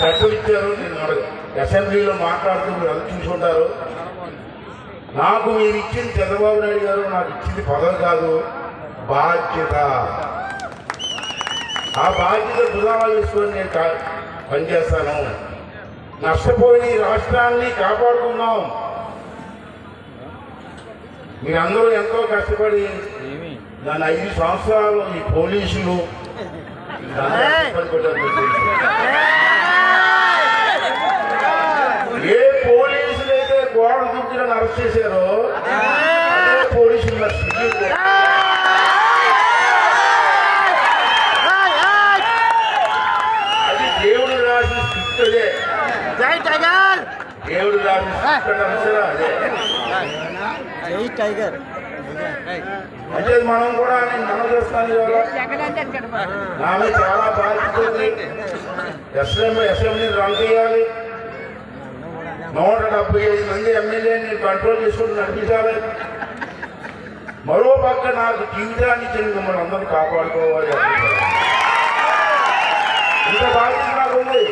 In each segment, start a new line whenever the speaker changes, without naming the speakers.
చట్టం ఇచ్చారు నేను మన అసెంబ్లీలో మాట్లాడుతూ మీరు అది చూసుకుంటారు? నాకు మీరు ఇచ్చింది చంద్రబాబు నాయుడు గారు నాకు ఇచ్చింది పదవి కాదు బాధ్యత. ఆ బాధ్యత బుధావా వేసుకొని నేను పనిచేస్తాను. నష్టపోయిన ఈ రాష్ట్రాన్ని కాపాడుకుందాం. మీరందరూ ఎంతో కష్టపడి నన్ను ఐదు సంవత్సరాలు ఈ పోలీసులు ఏ పోలీసులు అయితే గోడ నన్ను అరెస్ట్ చేశారో అదే పోలీసులు. అది దేవుడు రాసిన స్క్రిప్ట్ అదే.
జై టైగర్!
దేవుడు రాసిన స్క్రిప్ట్ అదే.
జై టైగర్!
అంటే మనం కూడా నేను మనం చేస్తాను మీద చాలా బాధ్యత ఉంది అసెంబ్లీ అసెంబ్లీని రన్ చేయాలి. నూట డెబ్బై ఐదు మంది ఎమ్మెల్యేని కంట్రోల్ చేసుకుంటూ నడిపించాలి. మరో పక్క నాకు జీవితాన్ని ఇచ్చిన మిమ్మల్ని అందరూ కాపాడుకోవాలి. ఇంత బాధ్యత నాకు ఉంది.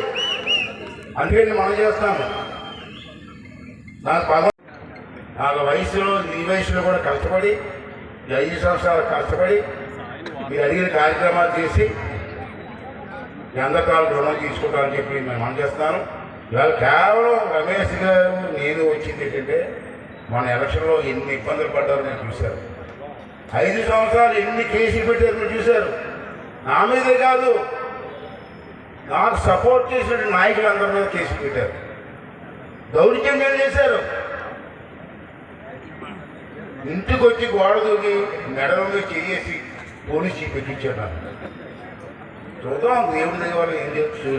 అందుకే నేను మనం చేస్తాను. నాకు ఆ వయసులో ఈ వయసులో కూడా కష్టపడి ఐదు సంవత్సరాలు కష్టపడి మీరు అడిగిన కార్యక్రమాలు చేసి ఎంతకాలం రుణం తీసుకుంటారని చెప్పి మేము మనం చేస్తాను ఇవాళ కేవలం రమేష్ గారు నేను వచ్చింది ఏంటంటే మన ఎలక్షన్లో ఎన్ని ఇబ్బందులు పడ్డారో నేను చూశారు. ఐదు సంవత్సరాలు ఎన్ని కేసులు పెట్టారు మీరు చూశారు. నా మీదే కాదు నాకు సపోర్ట్ చేసిన నాయకులందరి మీద కేసులు పెట్టారు. దౌర్జన్యం చేశారు. ఇంటికి వచ్చి గోడ దూకి మెడల చేసి పోలీస్ చీఫ్ చూద్దాం దేవుడి దగ్గర వాళ్ళు ఏం చేస్తూ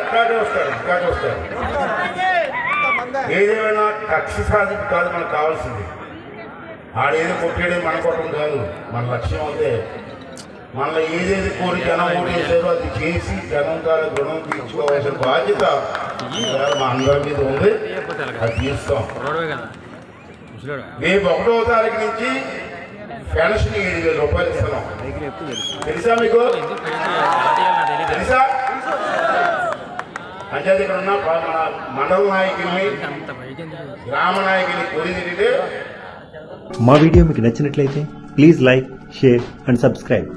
ఇంకా చూస్తాడు ఇంకా చూస్తాడు ఏదేమైనా కక్ష సాధింపు కాదు మనకు కావాల్సింది. ఆడేదో కొట్టేది మన కొట్టడం కాదు మన లక్ష్యం అయితే మనలో ఏదేది కోరి జనం ఓటేసారో అది చేసి జనం ద్వారా రుణం తీర్చుకోవాల్సిన బాధ్యత మా అందరి మీద ఉంది. అది తీస్తాం. రేపు ఒకటో తారీఖు నుంచి పెన్షన్ ఏడు వేల రూపాయలు ఇస్తున్నాం. తెలుసా మీకు? తెలుసా? అంటే ఇక్కడ ఉన్న మండల నాయకుల్ని గ్రామ నాయకుల్ని కోరింది
మా వీడియో మీకు నచ్చినట్లయితే please like share and subscribe.